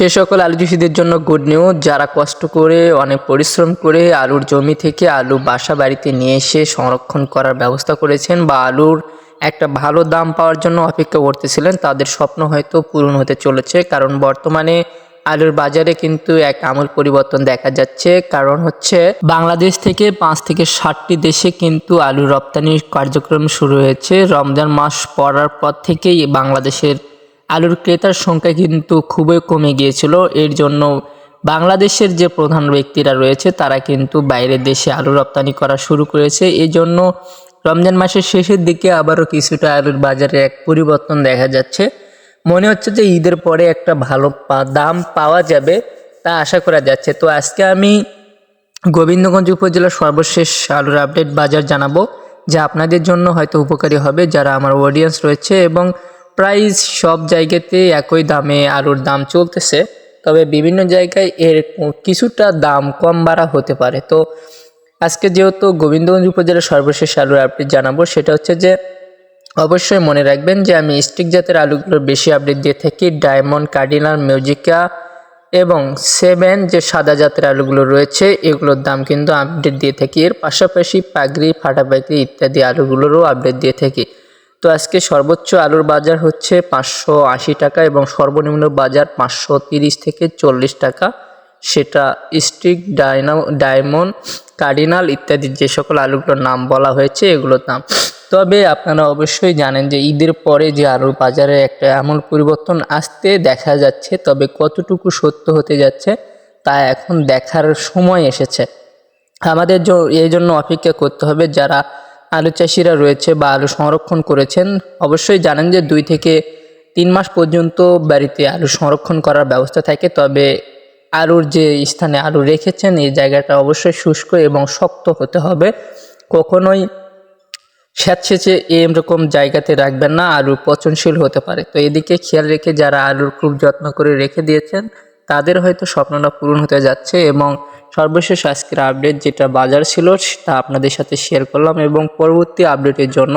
সে সকল আলু চাষিদের জন্য গুড নিউজ যারা কষ্ট করে, অনেক পরিশ্রম করে আলুর জমি থেকে আলু বাসা বাড়িতে নিয়ে এসে সংরক্ষণ করার ব্যবস্থা করেছেন বা আলুর একটা ভালো দাম পাওয়ার জন্য অপেক্ষা করতেছিলেন, তাদের স্বপ্ন হয়তো পূরণ হতে চলেছে। কারণ বর্তমানে আলুর বাজারে কিন্তু এক আমূল পরিবর্তন দেখা যাচ্ছে। কারণ হচ্ছে, বাংলাদেশ থেকে পাঁচ থেকে ষাটটি দেশে কিন্তু আলু রপ্তানির কার্যক্রম শুরু হয়েছে। রমজান মাস পড়ার পর থেকেই বাংলাদেশের আলুর ক্রেতার সংখ্যা কিন্তু খুবই কমে গিয়েছিল। এর জন্য বাংলাদেশের যে প্রধান ব্যক্তিরা রয়েছে, তারা কিন্তু বাইরের দেশে আলু রপ্তানি করা শুরু করেছে। এই জন্য রমজান মাসের শেষের দিকে আবারও কিছুটা আলুর বাজারে এক পরিবর্তন দেখা যাচ্ছে। মনে হচ্ছে যে ঈদের পরে একটা ভালো দাম পাওয়া যাবে তা আশা করা যাচ্ছে। তো আজকে আমি গোবিন্দগঞ্জ উপজেলার সর্বশেষ আলুর আপডেট বাজার জানাব, যা আপনাদের জন্য হয়তো উপকারী হবে, যারা আমার অডিয়েন্স রয়েছে এবং প্রায় সব জায়গাতে একই দামে আলুর দাম চলতেছে। তবে বিভিন্ন জায়গায় এর কিছুটা দাম কম বাড়া হতে পারে। তো আজকে যেহেতু গোবিন্দগঞ্জ উপজেলার সর্বশেষ আলুর আপডেট জানাব, সেটা হচ্ছে যে অবশ্যই মনে রাখবেন যে আমি স্টিক জাতের আলুগুলোর বেশি আপডেট দিয়ে থাকি। ডায়মন্ড, কার্ডিনাল, মিউজিকা এবং সেভেন যে সাদা জাতের আলুগুলো রয়েছে, এগুলোর দাম কিন্তু আপডেট দিয়ে থাকি। এর পাশাপাশি পাগড়ি ফাটা পাগড়ি ইত্যাদি আলুগুলোরও আপডেট দিয়ে থাকি। তো আজকে সর্বোচ্চ আলুর বাজার হচ্ছে পাঁচশো আশি টাকা এবং সর্বনিম্ন বাজার পাঁচশো তিরিশ থেকে চল্লিশ টাকা। সেটা স্টিক ডাইনা ডায়মন্ড, কার্ডিনাল ইত্যাদি যে সকল আলুগুলোর নাম বলা হয়েছে, এগুলোর দাম। তবে আপনারা অবশ্যই জানেন যে ঈদের পরে যে আলুর বাজারে একটা এমন পরিবর্তন আসতে দেখা যাচ্ছে, তবে কতটুকু সত্য হতে যাচ্ছে তা এখন দেখার সময় এসেছে। আমাদের এই জন্য অপেক্ষা করতে হবে যারা আলু চাষিরা রয়েছে বা আলু সংরক্ষণ করেছেন, অবশ্যই জানেন যে দুই থেকে তিন মাস পর্যন্ত বাড়িতে আলু সংরক্ষণ করার ব্যবস্থা থাকে। তবে আলুর যে স্থানে আলু রেখেছেন, এই জায়গাটা অবশ্যই শুষ্ক এবং শক্ত হতে হবে। কখনোই স্যাঁতসেঁচে এরকম জায়গাতে রাখবেন না, আলু পচনশীল হতে পারে। তো এদিকে খেয়াল রেখে যারা আলুর খুব যত্ন করে রেখে দিয়েছেন তাদের হয়তো স্বপ্নটা পূরণ হতে যাচ্ছে এবং সর্বশেষ আজকের আপডেট যেটা বাজার ছিল সেটা আপনাদের সাথে শেয়ার করলাম এবং পরবর্তী আপডেটের জন্য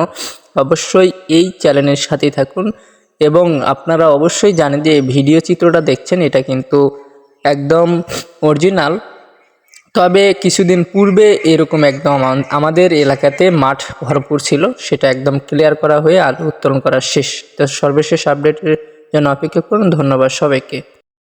অবশ্যই এই চ্যানেলের সাথেই থাকুন এবং আপনারা অবশ্যই জানেন যে এই ভিডিও চিত্রটা দেখছেন, এটা কিন্তু একদম অরিজিনাল তবে কিছুদিন পূর্বে এরকম একদম আমাদের এলাকাতে মাঠ ভরপুর ছিল, সেটা একদম ক্লিয়ার করা হয়ে আলু উত্তোলন করা শেষ। তো সর্বশেষ আপডেটের জন্য অপেক্ষা করুন, ধন্যবাদ সবাইকে।